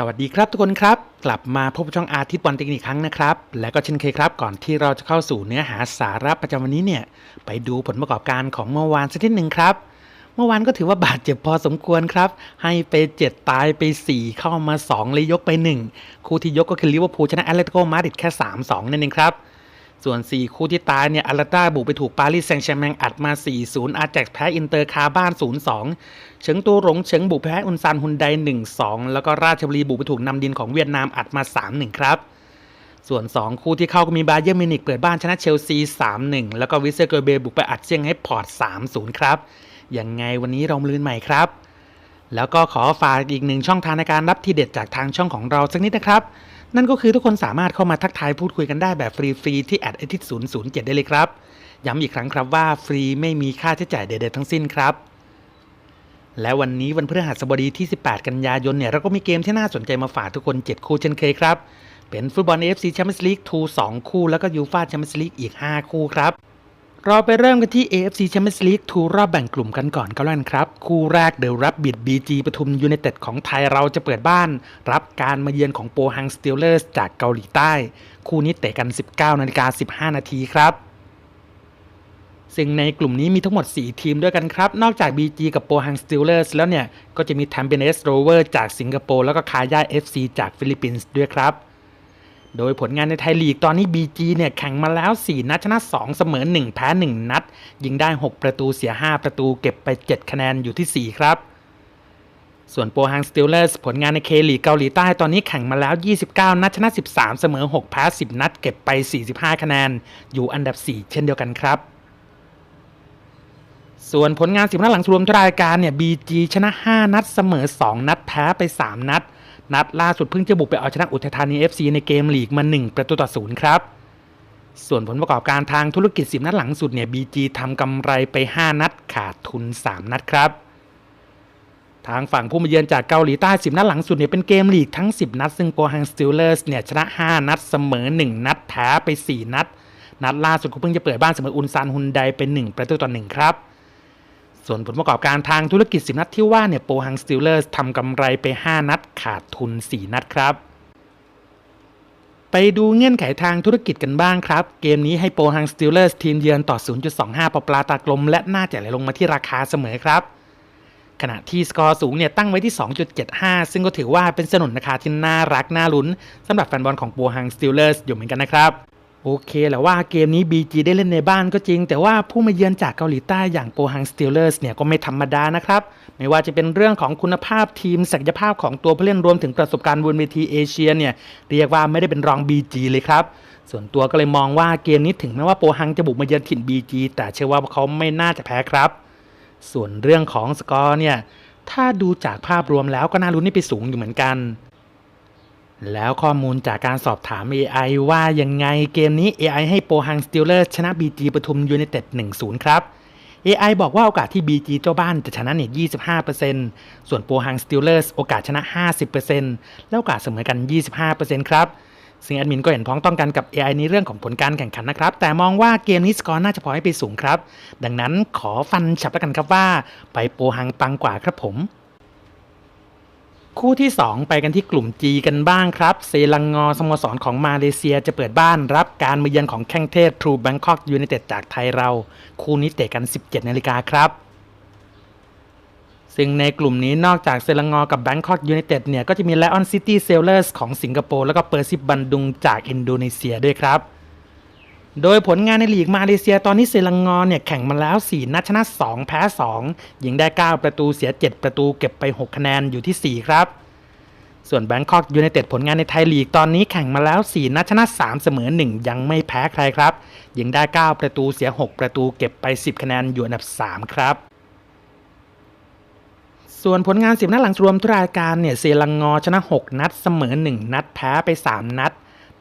สวัสดีครับทุกคนครับ กลับมาพบกับช่องอาทิตย์บอลเทคนิคครั้งนะครับ และก็เช่นเคยครับ ก่อนที่เราจะเข้าสู่เนื้อหาสาระประจำวันนี้เนี่ย ไปดูผลประกอบการของเมื่อวานสักนิดหนึ่งครับ เมื่อวานก็ถือว่าบาดเจ็บพอสมควรครับ ให้ไป 7 ตายไป 4 เข้ามา 2 เลยยกไป 1 คู่ที่ยกก็คือลิเวอร์พูลชนะแอตเลติโกมาดริดแค่ 3-2 นั่นเองครับ ส่วน 4 คู่ที่ตายเนี่ยอาราต้าบุกไปถูกปารีสแซงต์แชร์แมงอัดมา 4-0 อาแจ็กแพ้อินเตอร์คาบ้าน 0-2 เฉิงตูหลงเฉิงบุกแพ้อุนซานฮุนได 1-2 แล้วก็ราชบุรีบุกไปถูกนำดินของเวียดนามอัดมา 3-1 ครับ ส่วน 2 คู่ที่เข้าก็มีบาเยิร์มินิกเปิดบ้านชนะเชลซี 3-1 แล้วก็วิเซอร์เกอร์เบย์บุกไปอัดเชียงให้พอร์ต 3-0 ครับ ยังไงวันนี้เรามาลื่นใหม่ครับ แล้วก็ขอฝากอีกหนึ่งช่องทางในการรับทีเด็ดจากทางช่องของเราสักนิดนะครับ นั่นก็คือทุกคนสามารถเข้ามาทักทายพูดคุยกันได้แบบฟรีๆที่แอดไอทิศูนย์ศูนย์เจ็ดได้เลยครับ ย้ำอีกครั้งครับว่าฟรีไม่มีค่าใช้จ่ายใดๆทั้งสิ้นครับ และวันนี้วันพฤหัสบดีที่ 18 กันยายนเนี่ยเราก็มีเกมที่น่าสนใจมาฝากทุกคน7คู่เช่นเคยครับ เป็นฟุตบอล AFC Champions League 2 2 คู่ แล้วก็ยูฟ่าแชมเปี้ยนส์ลีกอีก 5 คู่ครับ เราไปเริ่มกันที่ AFC Champions League 2รอบแบ่งกลุ่มกันก่อนก็แล้วกันครับ คู่แรกเดอะรับบิด BG ปทุมยูไนเต็ดของไทยเราจะเปิดบ้าน รับการมาเยือนของโปฮังสติลเลอร์สจากเกาหลีใต้ คู่นี้เตะกัน 19นาฬิกา15 นาทีครับ ซึ่งในกลุ่มนี้มีทั้งหมด 4 ทีมด้วยกันครับ นอกจาก BG กับโปฮังสติลเลอร์สแล้วเนี่ย ก็จะมีแทมเปเนสโรเวอร์จากสิงคโปร์แล้วก็คาย่า FC จากฟิลิปปินส์ด้วยครับ โดยผลงานในไทยลีกตอนนี้ BG เนี่ยแข่งมาแล้ว 4 นัดชนะ 2 เสมอ 1 แพ้ 1 นัด ยิงได้ 6 ประตูเสีย 5 ประตูเก็บไป 7 คะแนนอยู่ที่ 4 ครับ ส่วนโปฮังสติลเลอร์สผลงานในเคลีกเกาหลีใต้ตอนนี้แข่งมาแล้ว 29 นัดชนะ 13 เสมอ 6 แพ้ 10 นัด เก็บไป 45 คะแนน อยู่อันดับ 4 เช่นเดียวกันครับส่วนผลงานสิบนัดหลังรวมทุกรายการเนี่ย BG ชนะ 5 นัดเสมอ 2 นัดแพ้ไป 3 นัด นัดล่าสุดเพิ่งจะบุกไปเอาชนะอุทัยธานี FC ในเกมลีกมา 1 ประตูต่อศูนย์ครับ ส่วนผลประกอบการทางธุรกิจ 10 นัดหลังสุดเนี่ย BG ทำกำไรไป 5 นัดขาดทุน 3 นัดครับ ทางฝั่งผู้มาเยือนจากเกาหลีใต้ 10 นัดหลังสุดเนี่ยเป็นเกมลีกทั้ง 10 นัด ซึ่งโปฮังสติลเลอร์สเนี่ยชนะ 5 นัดเสมอ 1 นัดแพ้ไป 4 นัด นัดล่าสุดก็เพิ่งจะเปิดบ้านเสมออุนซานฮุนไดเป็น1ประตูต่อ1ครับ ส่วนผลประกอบการทางธุรกิจ 10 นัดที่ว่าเนี่ยโปฮังสติลเลอร์สทำกำไรไป 5 นัดขาดทุน 4 นัดครับ ไปดูเงื่อนไขทางธุรกิจกันบ้างครับ เกมนี้ให้โปฮังสติลเลอร์สทีมเยือนต่อ 0.25ปอปลาตากลม และน่าจะไหลลงมาที่ราคาเสมอครับ ขณะที่สกอร์สูงเนี่ยตั้งไว้ที่ 2.75 ซึ่งก็ถือว่าเป็นสนุนราคาที่น่ารักน่าลุ้นสำหรับแฟนบอลของโปฮังสติลเลอร์สอยู่เหมือนกันนะครับ โอเคแหละว่าเกมนี้ BG ได้เล่นในบ้านก็จริง แต่ว่าผู้มาเยือนจากเกาหลีใต้อย่างโปฮังสติลเลอร์สเนี่ยก็ไม่ธรรมดานะครับ ไม่ว่าจะเป็นเรื่องของคุณภาพทีมศักยภาพของตัวผู้เล่นรวมถึงประสบการณ์บนเวทีเอเชียเนี่ยเรียกว่าไม่ได้เป็นรอง BG เลยครับ ส่วนตัวก็เลยมองว่าเกมนี้ถึงแม้ว่าโปฮังจะบุกมาเยือนถิ่น BG แต่เชื่อว่าเขาไม่น่าจะแพ้ครับ ส่วนเรื่องของสกอร์เนี่ยถ้าดูจากภาพรวมแล้วก็น่าลุ้นให้ไปสูงอยู่เหมือนกัน แล้วข้อมูลจากการสอบถาม AI ว่ายังไงเกมนี้ AI ให้โปฮังสติลเลอร์ชนะ BG ปทุมยูไนเต็ด1-0 ครับ AI บอกว่าโอกาสที่ BG เจ้าบ้านจะชนะเนี่ย 25%ส่วนโปฮังสติลเลอร์โอกาสชนะ 50%แล้วโอกาสเสมอกัน 25%ครับ ซึ่งแอดมินก็เห็นพ้องต้องกันกับ AI ในเรื่องของผลการแข่งขันนะครับ แต่มองว่าเกมนี้สกอร์น่าจะพอให้ไปสูงครับ ดังนั้นขอฟันฉับแล้วกันครับว่า ไปโปฮังปังกว่าครับผม คู่ที่ 2 ไปกันที่กลุ่ม G กันบ้างครับ เซลังงอสโมสรของมาเลเซียจะเปิดบ้านรับการมาเยือนของแข้งเทพทรูแบงคอกยูไนเต็ดจากไทยเรา คู่นี้เตะกัน 17นาฬิกาครับซึ่งในกลุ่มนี้นอกจากเซลังงอกับแบงคอกยูไนเต็ดเนี่ยก็จะมีไลออนซิตี้เซลเลอร์สของสิงคโปร์แล้วก็เปอร์ซิบบันดุงจากอินโดนีเซียด้วยครับ โดยผลงานในลีกมาเลเซียตอนนี้เซลังงอนเนี่ยแข่งมาแล้ว 4 นัดชนะ 2 แพ้ 2 ยิงได้ 9 ประตูเสีย 7 ประตูเก็บไป 6 คะแนนอยู่ที่ 4 ครับ ส่วนแบงคอกยูไนเต็ดผลงานในไทยลีกตอนนี้แข่งมาแล้ว 4 นัดชนะ 3 เสมอ 1 ยังไม่แพ้ใครครับ ยิงได้ 9 ประตูเสีย 6 ประตูเก็บไป 10 คะแนนอยู่อันดับ 3 ครับส่วนผลงาน 10 นัดหลังรวมทุกรายการเนี่ยเซลังงอชนะ 6 นัดเสมอ 1 นัดแพ้ไป 3 นัด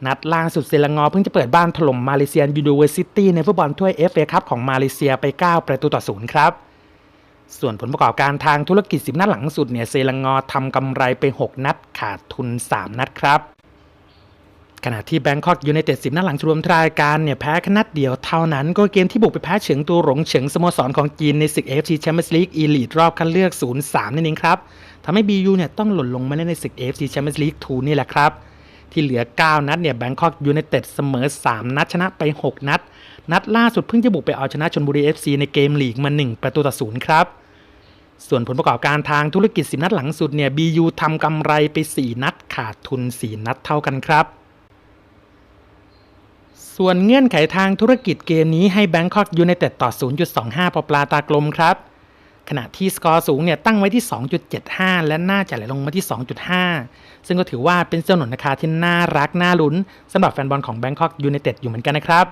นัดล่าสุดเซลังอเพิ่งจะเปิดบ้านถล่มมาเลเซียยูนิเวอร์ซิตี้ในฟุตบอลถ้วย FA คัพของมาเลเซียไป 9 ประตูต่อ0ครับ ส่วนผลประกอบการทางธุรกิจ 10 นัดหลังสุดเนี่ยเซลังอทำกำไรไป 6 นัดขาดทุน 3 นัดครับ ขณะที่แบงคอกยูไนเต็ดสิบนัดหลังรวมรายการเนี่ยแพ้แค่นัดเดียวเท่านั้น ก็เกมที่บุกไปแพ้เฉิงตัวหลงเฉิงสโมสรของจีนในศึก AFC Champions League Elite รอบคัดเลือก 0-3 นั่นเองครับทำให้ BU เนี่ยต้องหล่นลงมาเล่นในศึก AFC Champions League 2นี่แหละครับ ที่เหลือ 9 นัดเนี่ยแบงคอกยูไนเต็ดเสมอ 3 นัดชนะไป 6 นัด นัดล่าสุดเพิ่งจะบุกไปเอาชนะชนบุรี FC ในเกมลีกมา 1 ประตูต่อศูนย์ครับ ส่วนผลประกอบการทางธุรกิจ 10 นัดหลังสุดเนี่ย BU ทำกำไรไป 4 นัดขาดทุน 4 นัดเท่ากันครับส่วนเงื่อนไขทางธุรกิจเกมนี้ให้ Bangkok United ต่อ 0.25 ปอปลาตากลมครับ ขณะที่สกอร์สูงเนี่ยตั้งไว้ที่ 2.75 และน่าจะไหลลงมาที่ 2.5 ซึ่งก็ถือว่าเป็นเจ้าหนุนราคาที่น่ารัก น่าลุ้นสำหรับแฟนบอลของ Bangkok United อยู่เหมือนกันนะครับ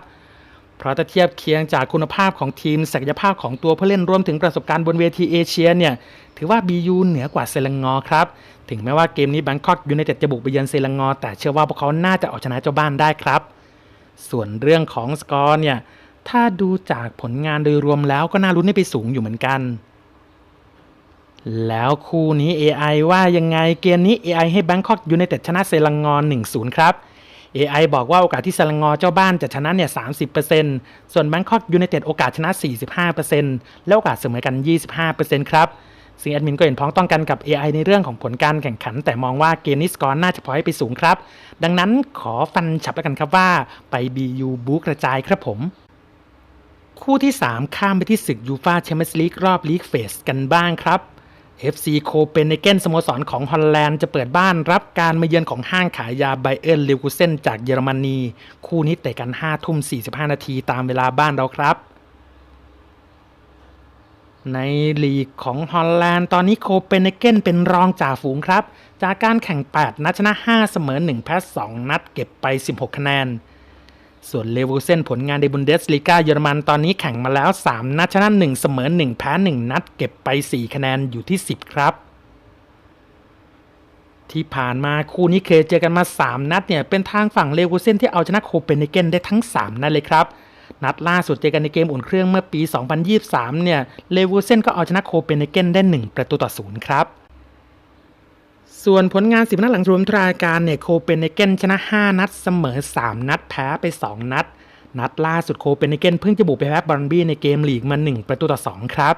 เพราะถ้าเทียบเคียงจากคุณภาพของทีมศักยภาพของตัวผู้เล่นรวมถึงประสบการณ์บนเวทีเอเชียเนี่ยถือว่า BU เหนือกว่าเซลังงอครับ ถึงแม้ว่าเกมนี้ Bangkok United จะบุกไปเยือนเซลังงอ แต่เชื่อว่าพวกเขาน่าจะเอาชนะเจ้าบ้านได้ครับ ส่วนเรื่องของสกอร์เนี่ยถ้าดูจากผลงานโดยรวมแล้วก็น่าลุ้นให้ไปสูงอยู่เหมือนกัน แล้วคู่นี้ AI ว่ายังไงเกมนี้ AI ให้ Bangkok United ชนะเซลังงอน1-0 ครับ AI บอกว่าโอกาสที่เซลังงอเจ้าบ้านจะชนะเนี่ย 30%ส่วน Bangkok United โอกาสชนะ 45%และโอกาสเสมอกัน 25%ครับซึ่งแอดมินก็เห็นพ้องต้องกันกับ AI ในเรื่องของผลการแข่งขัน แต่มองว่าเกมนี้สกอร์น่าจะพอให้ไปสูงครับ ดังนั้นขอฟันฉับแล้วกันครับว่าไป BU บูกระจายครับผมคู่ที่ 3 ข้ามไปที่ศึกยูฟาแชมเปี้ยนส์ลีกรอบลีกเฟสกันบ้างครับ FC โคเปนเฮเกนสโมสรของฮอลแลนด์จะเปิดบ้านรับการมาเยือนของห้างขายยาไบเอ r ร์เลวกูเซนจากเยอรมนี คู่นี้เตะกัน 5 ทุ่ม 45 นาทีตามเวลาบ้านเราครับ ในลีกของฮอลแลนด์ตอนนี้โคเปนเฮเกนเป็นรองจ่าฝูงครับ จากการแข่ง 8 นัดชนะ 5 เสมอ 1 แพ้ 2 นัดเก็บไป 16 คะแนน ส่วนเลเวลเซนผลงานในบุนเดสลีกาเยอรมันตอนนี้แข่งมาแล้ว 3 นัดชนะ1เสมอ 1 แพ้ 1 นัดเก็บไป 4 คะแนนอยู่ที่ 10 ครับ ที่ผ่านมาคู่นี้เคยเจอกันมา 3 นัดเนี่ย เป็นทางฝั่งเลเวลเซนที่เอาชนะโคเปนเฮเกนได้ทั้ง 3 นัดเลยครับนัดล่าสุดเจอกันในเกมอุ่นเครื่องเมื่อปี 2023 เนี่ย เลเวลเซนก็เอาชนะโคเปนเฮเกนได้ 1 ประตูต่อศูนย์ครับ ส่วนผลงาน 10 นัดหลังรวมรายการเนี่ยโคเปนเฮเกนชนะ 5 นัดเสมอ 3 นัดแพ้ไป 2 นัด นัดล่าสุดโคเปนเฮเกนเพิ่งจะบุกไปแพ้บอลบี้ในเกมลีกมา 1 ประตูต่อ 2 ครับ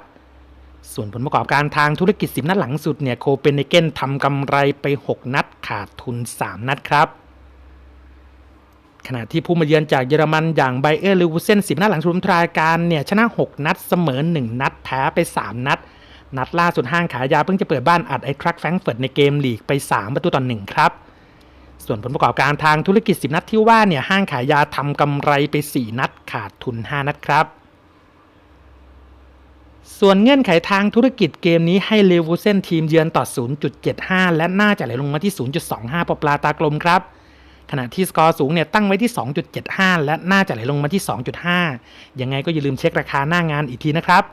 ส่วนผลประกอบการทางธุรกิจ 10 นัดหลังสุดเนี่ยโคเปนเฮเกนทำกำไรไป 6 นัดขาดทุน 3 นัดครับขณะที่ผู้มาเยือนจากเยอรมันอย่างไบเออร์ลิวูเซน10นัดหลังรวมรายการเนี่ยชนะ 6 นัดเสมอ 1 นัดแพ้ไป 3 นัด นัดล่าสุดห้างขายยาเพิ่งจะเปิดบ้านอัดไอ้ทรัคแฟรงเฟิร์ตในเกมลีกไป 3 ประตูต่อ1ครับ ส่วนผลประกอบการทางธุรกิจ 10 นัดที่ว่าเนี่ยห้างขายยาทำกำไรไป 4 นัดขาดทุน 5 นัดครับ ส่วนเงื่อนไขทางธุรกิจเกมนี้ให้เลวูเซนทีมเยือนต่อ 0.75 และน่าจะไหลลงมาที่ 0.25 ปอปลาตากลมครับขณะที่สกอร์สูงเนี่ยตั้งไว้ที่ 2.75 และน่าจะไหลลงมาที่ 2.5 ยังไงก็อย่าลืมเช็คราคาหน้างานอีกทีนะครับ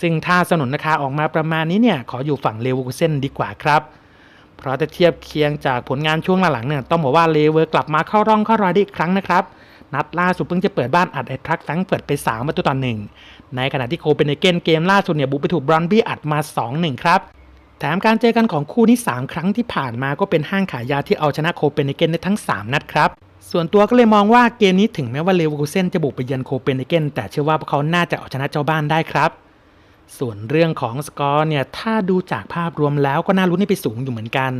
ซึ่งถ้าสนุนราคาออกมาประมาณนี้เนี่ยขออยู่ฝั่งเลเวอร์คูเซนดีกว่าครับเพราะถ้าเทียบเคียงจากผลงานช่วงหลังๆเนี่ยต้องบอกว่าเลเวอร์กลับมาเข้าร่องเข้ารอยได้อีกครั้งนะครับ นัดล่าสุดเพิ่งจะเปิดบ้านอัดไอทรัคแฟงเฟิร์ตไป3ประตูต่อหนึ่งในขณะที่โคเปนเฮเกนเกมล่าสุดเนี่ยบุกไปถูกบรอนบี้อัดมา 2-1 ครับแถมการเจอกันของคู่นี้ 3 ครั้งที่ผ่านมาก็เป็นห้างขายยาที่เอาชนะโคเปนเฮเกนได้ทั้ง 3 นัดครับ ส่วนตัวก็เลยมองว่าเกมนี้ถึงแม้ว่าเลเวอร์คูเซนจะบุกไปเยือนโคเปนเฮเกนแต่เชื่อว่าพวกเขาน่าจะเอาชนะเจ้าบ้านได้ครับ ส่วนเรื่องของสกอร์เนี่ยถ้าดูจากภาพรวมแล้วก็น่าลุ้นให้ไปสูงอยู่เหมือนกัน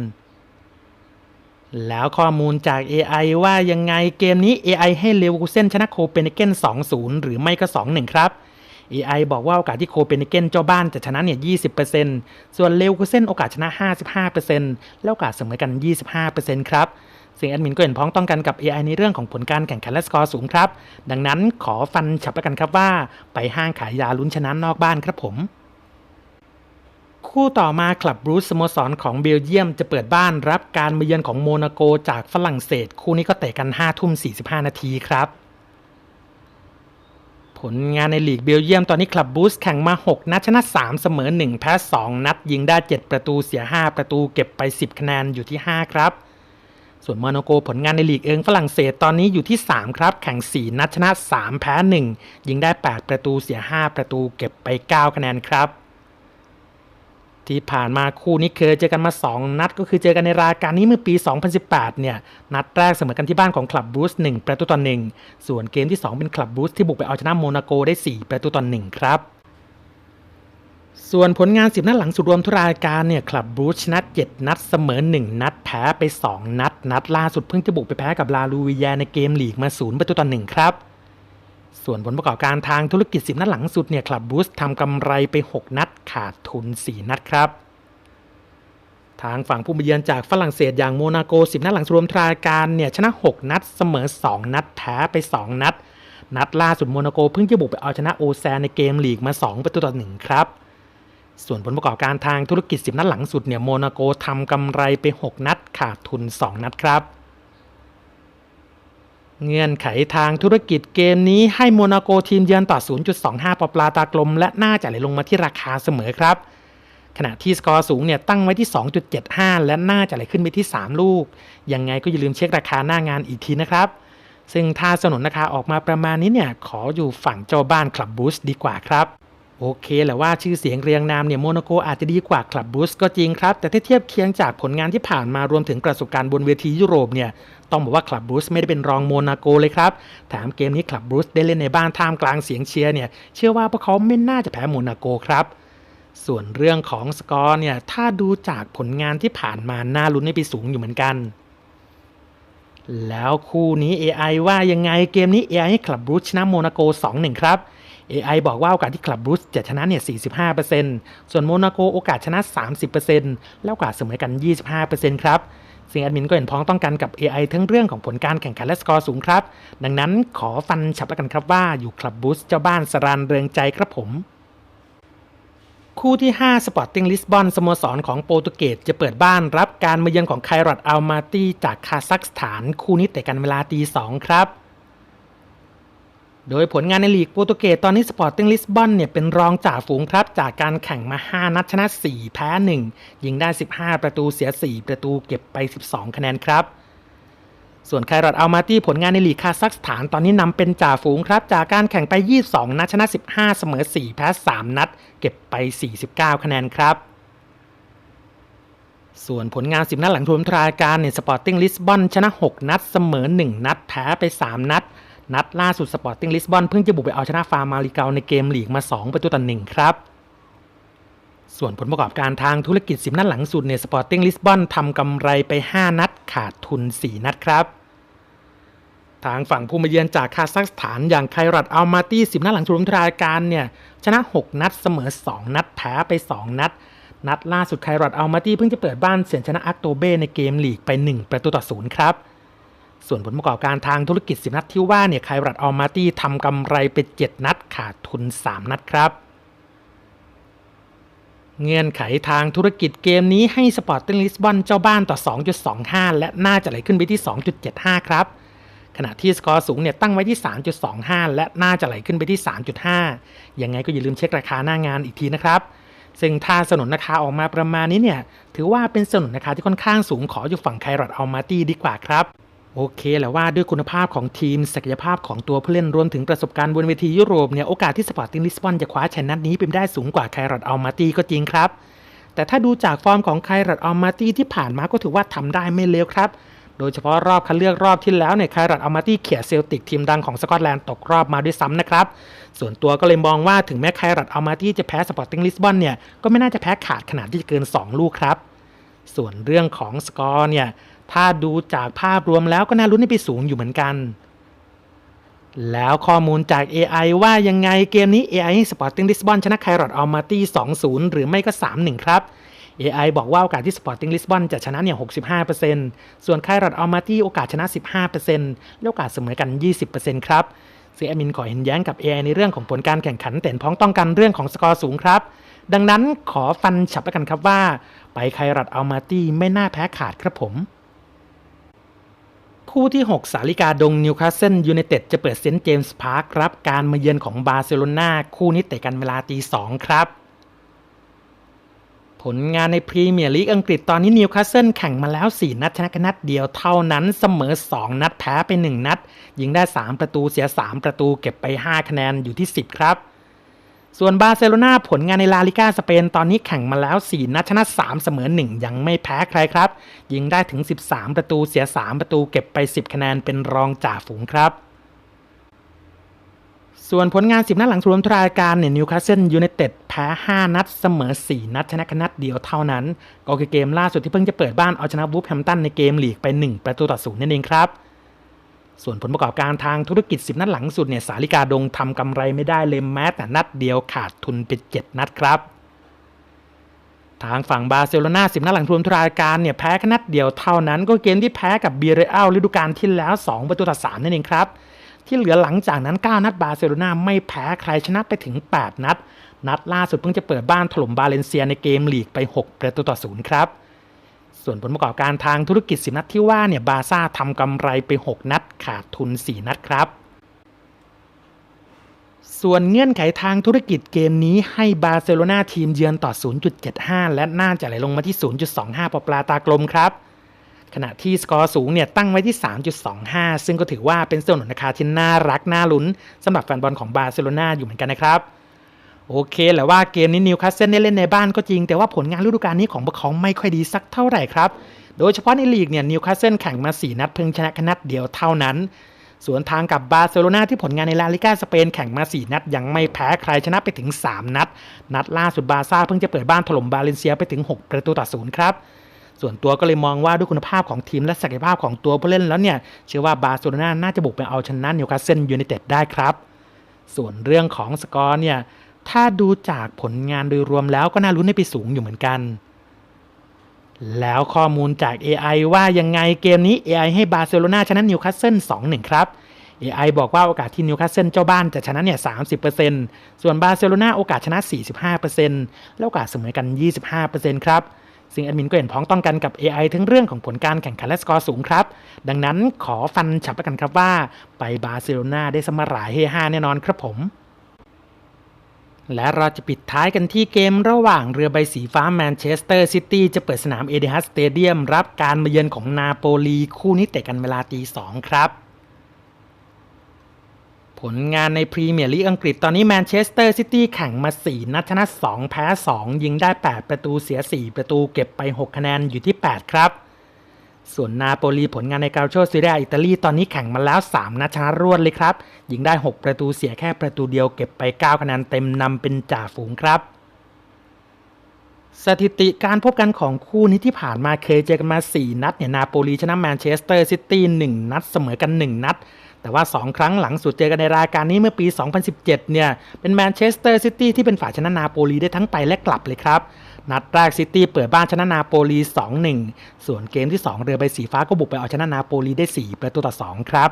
แล้วข้อมูลจาก AI ว่ายังไงเกมนี้ AI ให้เลเวอร์คูเซนชนะโคเปนเฮเกน2-0 หรือไม่ก็ 2-1 ครับ AI บอกว่าโอกาสที่โคเปนเฮเกนเจ้าบ้านจะชนะเนี่ย 20%ส่วนเลเวอร์คูเซนโอกาสชนะ 55%แล้วโอกาสเสมอกัน 25%ครับ ซึ่งแอดมินก็เห็นพ้องต้องกันกับ AI ในเรื่องของผลการแข่งขันและสกอร์สูงครับ ดังนั้นขอฟันฉับแล้วกันครับว่า ไปห้างขายยาลุ้นชนะนอกบ้านครับผม คู่ต่อมาคลับบรูซสโมสรของเบลเยียมจะเปิดบ้านรับการมาเยือนของโมนาโกจากฝรั่งเศส คู่นี้ก็เตะกัน5ทุ่ม45 นาทีครับผลงานในลีกเบลเยียมตอนนี้คลับบูสแข่งมา 6 นัดชนะ 3 เสมอ 1 แพ้ 2 นัดยิงได้ 7 ประตูเสีย 5 ประตูเก็บไป 10 คะแนนอยู่ที่ 5 ครับ ส่วนโมนาโกผลงานในลีกเองฝรั่งเศสตอนนี้อยู่ที่ 3 ครับ แข่ง 4 นัดชนะ 3 แพ้ 1 ยิงได้ 8 ประตูเสีย 5 ประตูเก็บไป 9 คะแนนครับ ที่ผ่านมาคู่นี้เคยเจอกันมา 2 นัดก็คือเจอกันในรายการนี้เมื่อปี 2018 เนี่ย นัดแรกเสมอกันที่บ้านของคลับบูส1ประตูต่อ1ส่วนเกมที่ 2 เป็นคลับบูสที่บุกไปเอาชนะโมนาโกได้ 4 ประตูต่อ1ครับ ส่วนผลงาน 10 นัดหลังสุดรวมทุกรายการเนี่ยคลับบูชนะ7นัดเสมอ 1 นัดแพ้ไป 2 นัด นัดล่าสุดเพิ่งจะบุกไปแพ้กับลาลูวิยาในเกมลีกมา0ประตูต่อ1ครับ ส่วนผลประกอบการทางธุรกิจ 10 นัดหลังสุดเนี่ยคลับบูสทำกำไรไป 6 นัดขาดทุน 4 นัดครับ ทางฝั่งผู้มาเยือนจากฝรั่งเศสอย่างโมนาโก 10 นัดหลังรวมรายการเนี่ยชนะ 6 นัดเสมอ 2 นัดแพ้ไป 2 นัด นัดล่าสุดโมนาโกเพิ่งจะบุกไปเอาชนะโอแซนในเกมลีกมา 2 ประตูต่อ1ครับ ส่วนผลประกอบการทางธุรกิจ 10 นัดหลังสุดเนี่ยโมนาโกทำกำไรไป 6 นัดขาดทุน 2 นัดครับ เงื่อนไขทางธุรกิจเกมนี้ให้โมนาโกทีมเยือนต่อ 0.25 ปอปลาตากลม และน่าจะไหลลงมาที่ราคาเสมอครับ ขณะที่สกอร์สูงเนี่ยตั้งไว้ที่ 2.75 และน่าจะไหลขึ้นไปที่ 3 ลูก ยังไงก็อย่าลืมเช็คราคาหน้างานอีกทีนะครับ ซึ่งถ้าสนุนราคาออกมาประมาณนี้เนี่ยขออยู่ฝั่งเจ้าบ้านคลับบูสดีกว่าครับ โอเคแหละว่าชื่อเสียงเรียงนามเนี่ยโมนาโกอาจจะดีกว่าคลับบูสก็จริงครับ แต่ถ้าเทียบเคียงจากผลงานที่ผ่านมารวมถึงประสบการณ์บนเวทียุโรปเนี่ยต้องบอกว่าคลับบูสไม่ได้เป็นรองโมนาโกเลยครับแถมเกมนี้คลับบูสได้เล่นในบ้านท่ามกลางเสียงเชียร์เนี่ยเชื่อว่าพวกเขาไม่น่าจะแพ้โมนาโกครับส่วนเรื่องของสกอร์เนี่ยถ้าดูจากผลงานที่ผ่านมาน่าลุ้นให้ไปสูงอยู่เหมือนกัน แล้วคู่นี้ AI ว่ายังไงเกมนี้ AI ให้คลับบูสชนะโมนาโก 2-1 ครับ AI บอกว่าโอกาสที่คลับบูสจะชนะเนี่ย45%ส่วนโมนาโกโอกาสชนะ 30%แล้วโอกาสเสมอกัน 25%ครับซึ่งแอดมินก็เห็นพ้องต้องกันกับ AI ทั้งเรื่องของผลการแข่งขันและสกอร์สูงครับ ดังนั้นขอฟันฉับแล้วกันครับว่าอยู่คลับบูสเจ้าบ้านสรานเรืองใจครับผม คู่ที่5 Sporting Lisbon สโมสรของโปรตุเกสจะเปิดบ้านรับการมาเยือนของไครอตอัลมาตีจากคาซัคสถาน คู่นี้เตะกันเวลาตี2ครับ โดยผลงานในลีกโปรตุเกสตอนนี้สปอร์ติ้งลิสบอนเนี่ยเป็นรองจ่าฝูงครับจากการแข่งมา 5 นัดชนะ 4 แพ้ 1 ยิงได้ 15 ประตูเสีย 4 ประตูเก็บไป 12 คะแนนครับ ส่วนไครอตอัลมาตี้ผลงานในลีกคาซัคสถานตอนนี้นำเป็นจ่าฝูงครับ จากการแข่งไป 22 นัดชนะ 15 เสมอ 4 แพ้ 3 นัด เก็บไป 49 คะแนนครับส่วนผลงาน 10 นัดหลังรวมรายการเนี่ยสปอร์ติ้งลิสบอนชนะ 6 นัด เสมอ 1 นัด แพ้ไป 3 นัด นัดล่าสุดสปอร์ติ้งลิสบอนเพิ่งจะบุกไปเอาชนะฟาร์มาริเกาในเกมลีกมา 2 ประตูต่อ1ครับ ส่วนผลประกอบการทางธุรกิจ 10 นัดหลังสุดเนี่ยสปอร์ติ้งลิสบอนทำกำไรไป 5 นัดขาดทุน 4 นัดครับ ทางฝั่งผู้มาเยือนจากคาซัคสถานอย่างไครัตอัลมาตี้ 10 นัดหลังรวมรายการเนี่ยชนะ 6 นัดเสมอ 2 นัดแพ้ไป 2 นัด นัดล่าสุดไครัตอัลมาตี้เพิ่งจะเปิดบ้านเสียชนะอักโตเบ้ในเกมลีกไป 1 ประตูต่อ0ครับ ส่วนผลประกอบการทางธุรกิจ 10 นัดที่ว่าเนี่ยไครัตอัลมาตี้ทำกำไรไป 7 นัดขาดทุน 3 นัดครับ เงื่อนไขทางธุรกิจเกมนี้ให้สปอร์ติ้งลิสบอนเจ้าบ้านต่อ 2.25 และน่าจะไหลขึ้นไปที่ 2.75 ครับ ขณะที่สกอร์สูงเนี่ยตั้งไว้ที่ 3.25 และน่าจะไหลขึ้นไปที่ 3.5 ยังไงก็อย่าลืมเช็คราคาหน้างานอีกทีนะครับซึ่งถ้าสนุนราคาออกมาประมาณนี้เนี่ย ถือว่าเป็นสนุนราคาที่ค่อนข้างสูงขออยู่ฝั่งไครอตอัลมาตี้ดีกว่าครับ โอเคแหละว่าด้วยคุณภาพของทีม ศักยภาพของตัวผู้เล่นรวมถึงประสบการณ์บนเวทียุโรปเนี่ยโอกาสที่สปอร์ติ้งลิสบอนจะคว้าชัยนัดนี้เป็นได้สูงกว่าไครอตอัลมาตีก็จริงครับ แต่ถ้าดูจากฟอร์มของไครอตอัลมาตีที่ผ่านมาก็ถือว่าทำได้ไม่เลวครับ โดยเฉพาะรอบคัดเลือกรอบที่แล้วเนี่ยไครอตอัลมาตีเขี่ยเซลติกทีมดังของสกอตแลนด์ตกรอบมาด้วยซ้ำนะครับส่วนตัวก็เลยมองว่าถึงแม้ไครอตอัลมาตีจะแพ้สปอร์ติ้งลิสบอนเนี่ยก็ไม่น่าจะแพ้ขาดขนาดที่จะเกิน 2 ลูกครับส่วนเรื่องของสกอร์เนี่ย ถ้าดูจากภาพรวมแล้วก็น่าลุ้นให้ไปสูงอยู่เหมือนกัน แล้วข้อมูลจาก AI ว่ายังไงเกมนี้ AI ให้ Sporting Lisbon ชนะไครอตอัลมาตี้2-0 หรือไม่ก็ 3-1 ครับ AI บอกว่าโอกาสที่ Sporting Lisbon จะชนะเนี่ย 65%ส่วนไครอตอัลมาตี้โอกาสชนะ 15%และโอกาสเสมอกัน 20%ครับซึ่งแอมินขอเห็นแย้งกับ AI ในเรื่องของผลการแข่งขันแต่นพ้องต้องกันเรื่องของสกอร์สูงครับ ดังนั้นขอฟันฉับแล้วกันครับว่า ไปไครอตอัลมาตี้ไม่น่าแพ้ขาดครับผม คู่ที่ 6 สาลิกาดงนิวคาสเซิลยูไนเต็ดจะเปิดเซนต์เจมส์พาร์ครับ การมาเยือนของบาร์เซโลนาคู่นี้เตะกันเวลาตีสองครับ ผลงานในพรีเมียร์ลีกอังกฤษตอนนี้นิวคาสเซิลแข่งมาแล้ว 4 นัดชนะกันนัดเดียวเท่านั้นเสมอ 2 นัดแพ้ไป 1 นัด ยิงได้ 3 ประตูเสีย 3 ประตูเก็บไป 5 คะแนนอยู่ที่ 10 ครับ ส่วนบาร์เซโลนาผลงานในลาลิก้าสเปนตอนนี้แข่งมาแล้ว 4 นัดชนะ 3 เสมอ 1 ยังไม่แพ้ใครครับ ยิงได้ถึง 13 ประตูเสีย 3 ประตูเก็บไป 10 คะแนนเป็นรองจ่าฝูงครับ ส่วนผลงาน 10 นัดหลังรวมทรายการเนี่ยนิวคาสเซิลยูไนเต็ดแพ้ 5 นัดเสมอ 4 นัดชนะแค่นัดเดียวเท่านั้น ก็คือเกมล่าสุดที่เพิ่งจะเปิดบ้านเอาชนะวูฟแฮมตันในเกมลีกไป 1 ประตูต่อศูนย์นั่นเองครับ ส่วนผลประกอบการทางธุรกิจ 10 นัดหลังสุดเนี่ยสาลิกาดงทำกำไรไม่ได้เลยแม้แต่นัดเดียวขาดทุนไป7นัดครับทางฝั่งบาร์เซโลนา10นัดหลังรวมทุรายการเนี่ยแพ้แค่นัดเดียวเท่านั้น ก็เกมที่แพ้กับเบียเรอัลฤดูกาลที่แล้ว 2 ประตูต่อ3นั่นเองครับ ที่เหลือหลังจากนั้น 9 นัดบาร์เซโลนาไม่แพ้ใครชนะไปถึง 8 นัด นัดล่าสุดเพิ่งจะเปิดบ้านถล่มบาเลนเซียในเกมลีกไป 6 ประตูต่อศูนย์ครับ ส่วนผลประกอบการทางธุรกิจ 10 นัดที่ว่าเนี่ยบาซ่าทำกำไรไป 6 นัดขาดทุน 4 นัดครับ ส่วนเงื่อนไขทางธุรกิจเกมนี้ให้บาร์เซโลนาทีมเยือนต่อ 0.75 และน่าจะไหลลงมาที่ 0.25 ปอปลาตากลมครับ ขณะที่สกอร์สูงเนี่ยตั้งไว้ที่ 3.25 ซึ่งก็ถือว่าเป็นส่วนหนุนราคาที่น่ารักน่าลุ้นสำหรับแฟนบอลของบาร์เซโลนาอยู่เหมือนกันนะครับ โอเคแหละว่าเกมนี้นิวคาสเซิลได้เล่นในบ้านก็จริง แต่ว่าผลงานฤดูกาลนี้ของพวกเขาไม่ค่อยดีสักเท่าไหร่ครับ โดยเฉพาะในลีกเนี่ยนิวคาสเซิลแข่งมา 4 นัดเพิ่งชนะแค่นัดเดียวเท่านั้นส่วนทางกับบาร์เซโลนาที่ผลงานในลาลิก้าสเปนแข่งมา 4 นัด ยังไม่แพ้ใครชนะไปถึง 3 นัด นัดล่าสุดบาร์ซ่าเพิ่งจะเปิดบ้านถล่มบาเลนเซียไปถึง 6 ประตูต่อศูนย์ครับส่วนตัวก็เลยมองว่าด้วยคุณภาพของทีมและศักยภาพของตัวผู้เล่นแล้วเนี่ยเชื่อว่าบาร์เซโลนาน่าจะบุกไปเอาชนะนิวคาสเซิลยูไนเต็ดได้ครับ ส่วนเรื่องของสกอร์เนี่ย ถ้าดูจากผลงานโดยรวมแล้วก็น่าลุ้นให้ไปสูงอยู่เหมือนกัน แล้วข้อมูลจาก AI ว่ายังไงเกมนี้ AI ให้บาร์เซโลนาชนะนิวคาสเซิล2-1 ครับ AI บอกว่าโอกาสที่นิวคาสเซิลเจ้าบ้านจะชนะเนี่ย 30%ส่วนบาร์เซโลนาโอกาสชนะ 45%และโอกาสเสมอกัน 25%ครับ ซึ่งแอดมินก็เห็นพ้องต้องกันกับ AI ทั้งเรื่องของผลการแข่งขันและสกอร์สูงครับ ดังนั้นขอฟันฉับประกันครับว่า ไปบาร์เซโลนาได้สมรายเฮฮาแน่นอนครับผม และเราจะปิดท้ายกันที่เกมระหว่างเรือใบสีฟ้าแมนเชสเตอร์ซิตี้จะเปิดสนามเอเดฮัสสเตเดียมรับการมาเยือนของนาโปลีคู่นี้เตะกันเวลาตีสองครับผลงานในพรีเมียร์ลีกอังกฤษตอนนี้แมนเชสเตอร์ซิตี้แข่งมา 4 นัดชนะ 2 แพ้ 2 ยิงได้ 8 ประตูเสีย 4 ประตูเก็บไป 6 คะแนนอยู่ที่ 8 ครับ ส่วนนาโปลีผลงานในกาโชซีเรียอิตาลีตอนนี้แข่งมาแล้ว 3 นัดชนะรวดเลยครับ ยิงได้ 6 ประตูเสียแค่ประตูเดียวเก็บไป 9 คะแนนเต็มนำเป็นจ่าฝูงครับ สถิติการพบกันของคู่นี้ที่ผ่านมาเคยเจอกันมา 4 นัดเนี่ยนาโปลีชนะแมนเชสเตอร์ซิตี้1นัดเสมอกัน 1 นัดแต่ว่า 2 ครั้งหลังสุดเจอกันในรายการนี้เมื่อปี 2017 เนี่ย เป็นแมนเชสเตอร์ซิตี้ที่เป็นฝ่ายชนะนาโปลีได้ทั้งไปและกลับเลยครับ นัดแรกซิตี้เปิดบ้านชนะนาโปลี 2-1 ส่วนเกมที่ 2 เรือใบสีฟ้าก็บุกไปเอาชนะนาโปลีได้ 4 ประตูต่อ 2 ครับ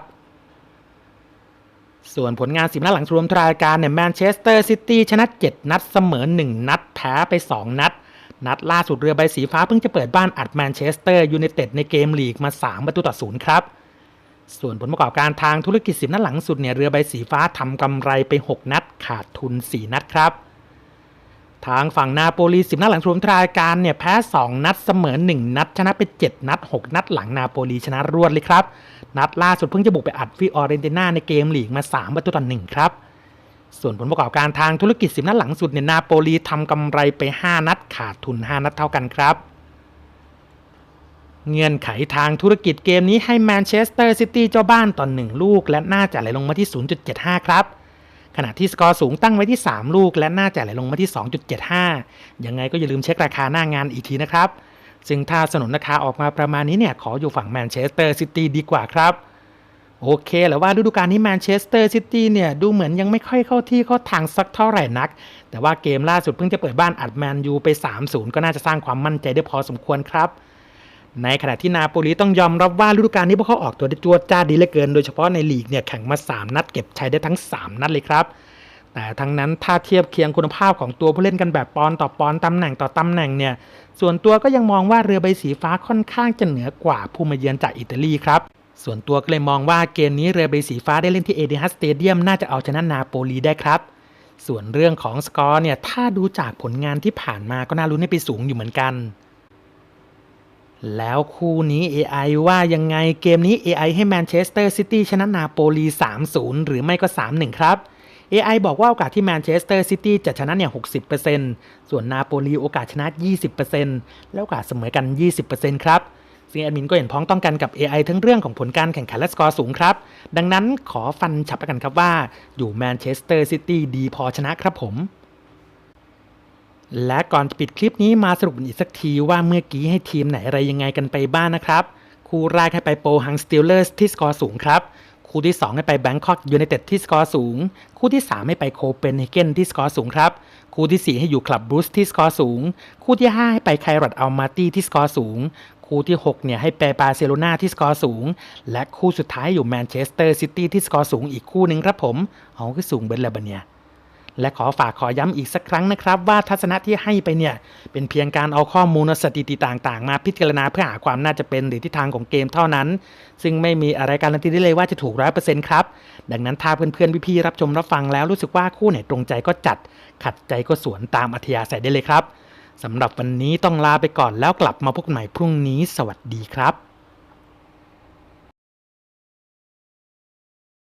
ส่วนผลงานสิบนัดหลังรวมรายการเนี่ยแมนเชสเตอร์ซิตี้ชนะ 7 นัดเสมอ 1 นัดแพ้ไป 2 นัด นัดล่าสุดเรือใบสีฟ้าเพิ่งจะเปิดบ้านอัดแมนเชสเตอร์ยูไนเต็ดในเกมลีกมา 3 ประตูต่อศูนย์ครับ ส่วนผลประกอบการทางธุรกิจสิบนัดหลังสุดเนี่ยเรือใบสีฟ้าทำกำไรไป 6 นัดขาดทุน 4 นัดครับ ทางฝั่งนาโปลีสิบนัดหลังรวมรายการเนี่ยแพ้ 2 นัดเสมอ 1 นัด ชนะไป 7 นัด 6 นัดหลังนาโปลีชนะรวดเลยครับ นัดล่าสุดเพิ่งจะบุกไปอัดฟิออเรนติน่าในเกมลีกมา 3 ประตูต่อ1ครับ ส่วนผลประกอบการทางธุรกิจสิบนัดหลังสุดเนี่ยนาโปลีทำกำไรไป 5 นัดขาดทุน 5 นัดเท่ากันครับเงื่อนไขทางธุรกิจเกมนี้ให้แมนเชสเตอร์ซิตี้เจ้าบ้านต่อ1ลูก และน่าจะไหลลงมาที่ 0.75 ครับ ขณะที่สกอร์สูงตั้งไว้ที่ 3 ลูก และน่าจะไหลลงมาที่ 2.75 ยังไงก็อย่าลืมเช็คราคาหน้างานอีกทีนะครับ ซึ่งถ้าสนุนราคาออกมาประมาณนี้เนี่ย ขออยู่ฝั่งแมนเชสเตอร์ซิตี้ดีกว่าครับ โอเคแล้วว่าฤดูกาลนี้แมนเชสเตอร์ซิตี้เนี่ยดูเหมือนยังไม่ค่อยเข้าที่เข้าทางสักเท่าไหร่นัก แต่ว่าเกมล่าสุดเพิ่งจะเปิดบ้านอัดแมนยูไป 3-0 ก็น่าจะสร้างความมั่นใจได้พอสมควรครับ ในขณะที่นาโปลีต้องยอมรับว่าฤดูกาลนี้พวกเขาออกตัวได้จวดจ้าดีเหลือเกิน โดยเฉพาะในลีกเนี่ยแข่งมา 3 นัดเก็บชัยได้ทั้ง 3 นัดเลยครับ แต่ทั้งนั้นถ้าเทียบเคียงคุณภาพของตัวผู้เล่นกันแบบปอนต่อปอนตำแหน่งต่อตำแหน่งเนี่ยส่วนตัวก็ยังมองว่าเรือใบสีฟ้าค่อนข้างจะเหนือกว่าผู้มาเยือนจากอิตาลีครับส่วนตัวก็เลยมองว่าเกมนี้เรือใบสีฟ้าได้เล่นที่เอเดฮัสสเตเดียมน่าจะเอาชนะนาโปลีได้ครับส่วนเรื่องของสกอร์เนี่ยถ้าดูจากผลงานที่ผ่านมาก็น่าลุ้นให้ไปสูงอยู่เหมือนกัน แล้วคู่นี้ AI ว่ายังไงเกมนี้ AI ให้แมนเชสเตอร์ซิตี้ชนะนาโปลี 3-0 หรือไม่ก็ 3-1 ครับ AI บอกว่าโอกาสที่แมนเชสเตอร์ซิตี้จะชนะเนี่ย 60%ส่วนนาโปลีโอกาสชนะ 20%และโอกาสเสมอกัน 20%ครับซึ่งแอดมินก็เห็นพ้องต้องกันกับ AI ทั้งเรื่องของผลการแข่งขันและสกอร์สูงครับ ดังนั้นขอฟันฉับแล้วกันครับว่า อยู่แมนเชสเตอร์ซิตี้ดีพอชนะครับผม และก่อนจะปิดคลิปนี้มาสรุปอีกสักทีว่าเมื่อกี้ให้ทีมไหนอะไรยังไงกันไปบ้างนะครับ คู่แรกให้ไปโปรฮังสติลเลอร์ที่สกอร์สูงครับ คู่ที่ 2 ให้ไปแบงคอกยูไนเต็ดที่สกอร์สูง คู่ที่ 3 ให้ไปโคเปนเฮเกนที่สกอร์สูงครับ คู่ทีสี่4 ให้อยู่คลับบรูซที่สกอร์สูง คู่ที่ 5 ให้ไปไครอดอัลมาตี้ที่สกอร์สูง คู่ที่ 6 เนี่ยให้ไปบาร์เซโลนาที่สกอร์สูง และคู่สุดท้ายอยู่แมนเชสเตอร์ซิตี้ที่สกอร์สูงอีกคู่หนึ่งครับผมเอาคือสูงเบิร์ลบเนี่ย และขอฝากขอย้ำอีกสักครั้งนะครับว่าทัศนะที่ให้ไปเนี่ย เป็นเพียงการเอาข้อมูลสถิติต่างๆ มาพิจารณาเพื่อหาความน่าจะเป็นหรือทิศทางของเกมเท่านั้น ซึ่งไม่มีอะไรการันตีได้เลยว่าจะถูกร้อยเปอร์เซ็นต์ครับ ดังนั้นถ้าเพื่อนๆพี่ๆรับชมรับฟังแล้วรู้สึกว่าคู่ไหนตรงใจก็จัด ขัดใจก็สวนตามอัธยาศัยได้เลยครับสำหรับวันนี้ต้องลาไปก่อนแล้วกลับมาพบกันใหม่พรุ่งนี้ สวัสดีครับ